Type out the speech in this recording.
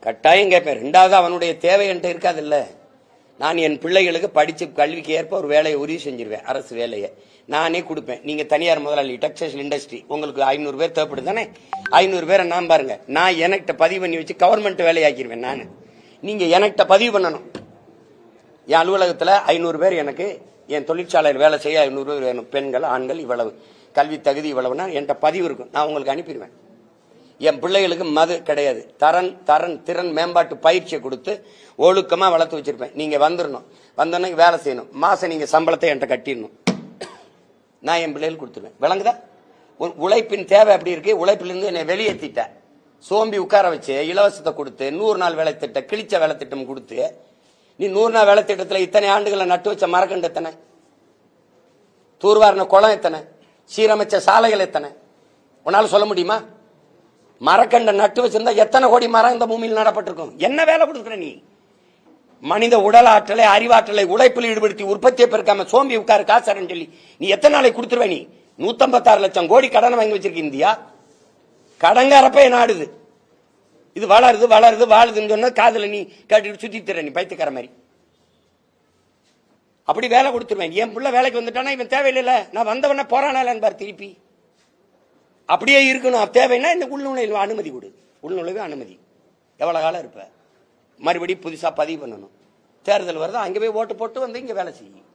கட்டாயம் கேட்பேன். ரெண்டாவது அவனுடைய தேவை என்கிட்ட இருக்காதுல்ல. நான் என் பிள்ளைகளுக்கு படிச்சு கல்விக்கு ஏற்ப ஒரு வேலையை உறுதி செஞ்சிருவேன் அரசு வேலையை. நானே கொடுப்பேன். நீங்க தனியார் முதலாளி டெக்ஸ்டைல் இண்டஸ்ட்ரி. உங்களுக்கு ஐநூறு பேர் தேவைப்படுது தானே? ஐநூறு பேரை நான் பாருங்க. நான் எனக்கிட்ட பதிவு பண்ணி வச்சு கவர்மெண்ட் வேலையாக்கிடுவேன் நான். நீங்க எனக்கிட்ட பதிவு பண்ணணும். என் அலுவலகத்தில் ஐநூறு பேர் எனக்கு என் தொழிற்சாலையில் வேலை செய்ய ஐநூறு பேர் வேணும். பெண்கள் ஆண்கள் இவ்வளவு. கல்வி தகுதி இவ்வளவுனா என்கிட்ட பதிவு இருக்கும். நான் உங்களுக்கு அனுப்பிடுவேன். என் பிள்ளைகளுக்கு மது கிடையாது. தரன் தரன் திறன் மேம்பாட்டு பயிற்சியை கொடுத்து ஒழுக்கமாக வளர்த்து வச்சிருப்பேன். நீங்கள் வந்துடணும் வந்தோன்னே வேலை செய்யணும். மாதம் நீங்கள் சம்பளத்தை என்கிட்ட கட்டிடணும். நான் என் பிள்ளைகளுக்கு கொடுத்துருவேன். விளங்குதா? உ- உழைப்பின் தேவை அப்படி இருக்கு. உழைப்பிலிருந்து என்னை வெளியேற்றிட்டேன் சோம்பி உட்கார வச்சு இலவசத்தை கொடுத்து நூறு நாள் வேலை திட்டம் கிழிச்ச வேலை திட்டம் கொடுத்து நீ நூறு நாள் வேலை திட்டத்தில் இத்தனை ஆண்டுகளை நட்டு வச்ச மரக்கண்டு எத்தனை? தூர்வாரின குளம் எத்தனை? சீரமைச்ச சாலைகள் எத்தனை? உன்னால் சொல்ல முடியுமா? மரக்கண்டை நட்டு வச்சிருந்தா எத்தனை கோடி மரம் இந்த பூமியில் நடப்பட்டிருக்கும்? என்ன வேலை கொடுக்குற நீ? மனித உடல் ஆற்றலை அறிவாற்றலை உழைப்பில் ஈடுபடுத்தி உற்பத்தியை பெருக்காம சோம்பி உட்காரு காசாரன்னு சொல்லி. நீ எத்தனை நாளைக்கு கொடுத்துருவ நீ? நூத்தம்பத்தாறு லட்சம் கோடி கடனை வாங்கி வச்சிருக்க இந்தியா? கடங்காரப்ப நாடுது. இது வளருது வளருது வாழுதுன்னு சொன்னா காதில் நீ கேட்டுட்டு சுத்தி தர நீ பைத்துக்கிற மாதிரி. அப்படி வேலை கொடுத்துருவேன். என் பிள்ளை வேலைக்கு வந்துட்டானா இவன் தேவையில்லை நான் வந்தவன போறானால பார் திருப்பி. அப்படியே இருக்கணும். தேவைன்னா இந்த உள்நுழைவு அனுமதி கொடு. உள்நுழைவு அனுமதி. எவ்வளோ காலம் இருப்ப? மறுபடியும் புதுசாக பதிவு பண்ணணும். தேர்தல் வருதா? அங்கே போய் ஓட்டு போட்டு வந்து இங்கே வேலை செய்யும்